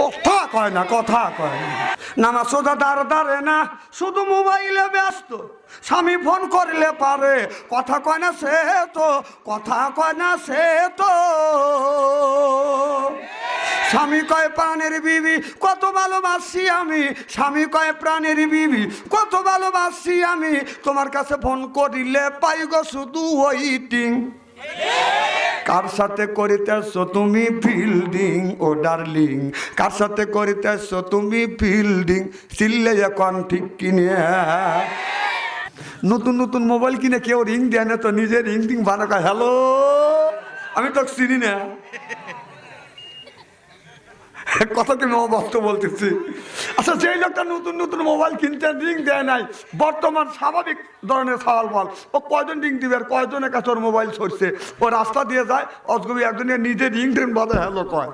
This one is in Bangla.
কথা কয় না, কথা কয় না। নামাজ সোজা দাঁড়, দাঁড়ে না, শুধু মোবাইলে ব্যস্ত। স্বামী ফোন করলে পারে, কথা কয় না সে তো, কথা কয় না সে তো। স্বামী কয়, প্রাণের বিবি, কত ভালোবাসি আমি। স্বামী কয়, প্রাণের বিবি, কত ভালোবাসি আমি। তোমার কাছে ফোন করিলে পাই গো শুধু ওইটিং কার সাথে করিতেছ তুমি ফিল্ডিং ও ডার্লিং কার সাথে করিতেছ তুমি ফিল্ডিং চিল্লে এখন ঠিক কিনে। নতুন নতুন মোবাইল কিনে, কেউ রিং দেয় না তো নিজের রিং টিং বানাকা হ্যালো আমি তো চিনি না। কথা কি বক্ত বলতেছি? আচ্ছা যেই লোকটা নতুন নতুন মোবাইল কিনতে রিং দেয় নাই, বর্তমান স্বাভাবিক ধরনের সওয়াল বল। ও কয়জন রিং দিবে আর কয়জনের কাছে ওর মোবাইল সরছে? ও রাস্তা দিয়ে যায়, অজগবি একজনের নিজে রিং টিং বাজে হ্যালো কয়